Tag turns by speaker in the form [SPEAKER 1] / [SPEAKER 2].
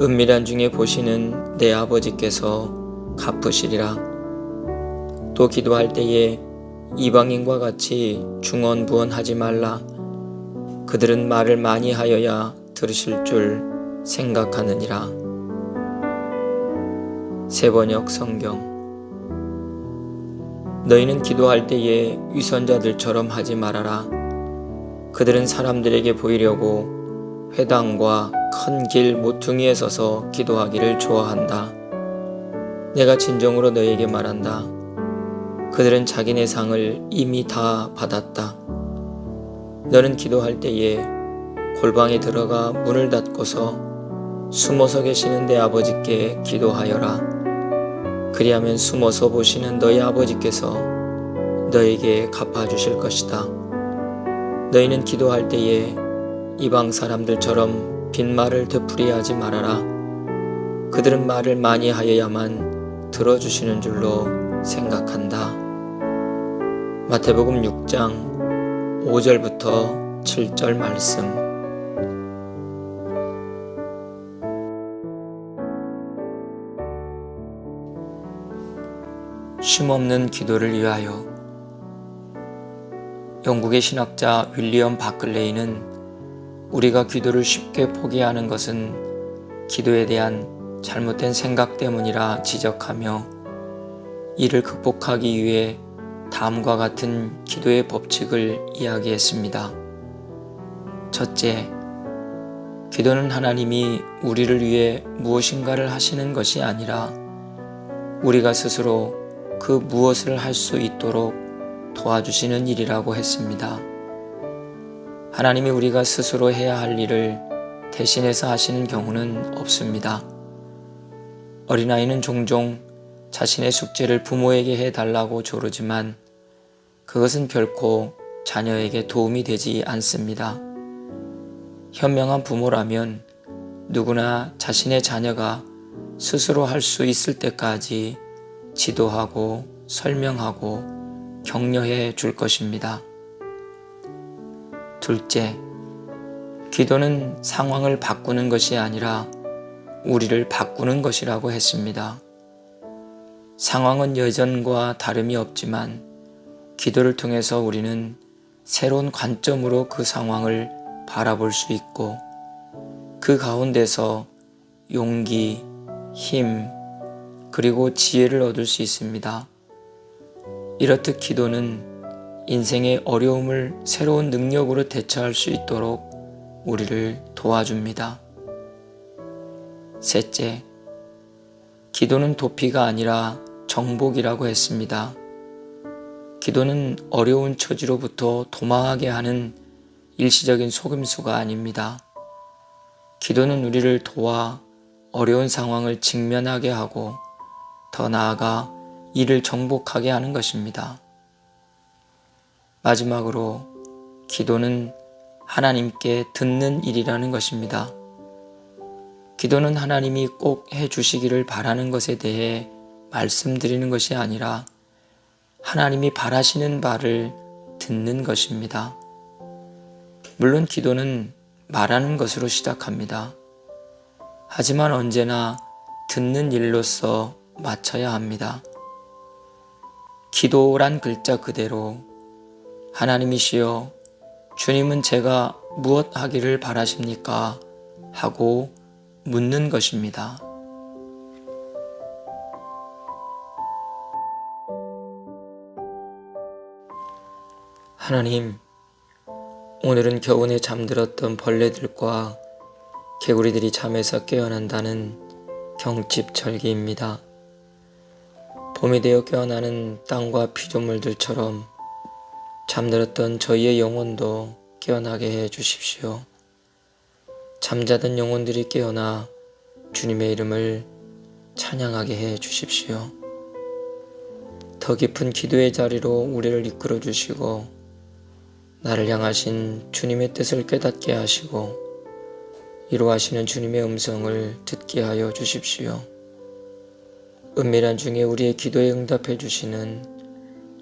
[SPEAKER 1] 은밀한 중에 보시는 내 아버지께서 갚으시리라. 또 기도할 때에 이방인과 같이 중언부언하지 말라. 그들은 말을 많이 하여야 들으실 줄 생각하느니라. 세번역 성경 너희는 기도할 때에 위선자들처럼 하지 말아라. 그들은 사람들에게 보이려고 회당과 큰 길 모퉁이에 서서 기도하기를 좋아한다. 내가 진정으로 너희에게 말한다. 그들은 자기네 상을 이미 다 받았다. 너는 기도할 때에 골방에 들어가 문을 닫고서 숨어서 계시는 내 아버지께 기도하여라. 그리하면 숨어서 보시는 너희 아버지께서 너에게 갚아주실 것이다. 너희는 기도할 때에 이방 사람들처럼 빈말을 되풀이하지 말아라. 그들은 말을 많이 하여야만 들어주시는 줄로 생각한다. 마태복음 6장 5절부터 7절 말씀. 쉼없는 기도를 위하여 영국의 신학자 윌리엄 바클레이는 우리가 기도를 쉽게 포기하는 것은 기도에 대한 잘못된 생각 때문이라 지적하며 이를 극복하기 위해 다음과 같은 기도의 법칙을 이야기했습니다. 첫째, 기도는 하나님이 우리를 위해 무엇인가를 하시는 것이 아니라 우리가 스스로 그 무엇을 할 수 있도록 도와주시는 일이라고 했습니다. 하나님이 우리가 스스로 해야 할 일을 대신해서 하시는 경우는 없습니다. 어린아이는 종종 자신의 숙제를 부모에게 해달라고 조르지만 그것은 결코 자녀에게 도움이 되지 않습니다. 현명한 부모라면 누구나 자신의 자녀가 스스로 할 수 있을 때까지 지도하고 설명하고 격려해 줄 것입니다. 둘째, 기도는 상황을 바꾸는 것이 아니라 우리를 바꾸는 것이라고 했습니다. 상황은 여전과 다름이 없지만 기도를 통해서 우리는 새로운 관점으로 그 상황을 바라볼 수 있고 그 가운데서 용기, 힘, 그리고 지혜를 얻을 수 있습니다. 이렇듯 기도는 인생의 어려움을 새로운 능력으로 대처할 수 있도록 우리를 도와줍니다. 셋째, 기도는 도피가 아니라 정복이라고 했습니다. 기도는 어려운 처지로부터 도망하게 하는 일시적인 속임수가 아닙니다. 기도는 우리를 도와 어려운 상황을 직면하게 하고 더 나아가 이를 정복하게 하는 것입니다. 마지막으로 기도는 하나님께 듣는 일이라는 것입니다. 기도는 하나님이 꼭 해주시기를 바라는 것에 대해 말씀드리는 것이 아니라 하나님이 바라시는 바를 듣는 것입니다. 물론 기도는 말하는 것으로 시작합니다. 하지만 언제나 듣는 일로서 마쳐야 합니다. 기도란 글자 그대로 하나님이시여 주님은 제가 무엇 하기를 바라십니까? 하고 묻는 것입니다. 하나님, 오늘은 겨우내 잠들었던 벌레들과 개구리들이 잠에서 깨어난다는 경칩 절기입니다. 봄이 되어 깨어나는 땅과 피조물들처럼 잠들었던 저희의 영혼도 깨어나게 해 주십시오. 잠자던 영혼들이 깨어나 주님의 이름을 찬양하게 해 주십시오. 더 깊은 기도의 자리로 우리를 이끌어 주시고 나를 향하신 주님의 뜻을 깨닫게 하시고 이루하시는 주님의 음성을 듣게 하여 주십시오. 은밀한 중에 우리의 기도에 응답해 주시는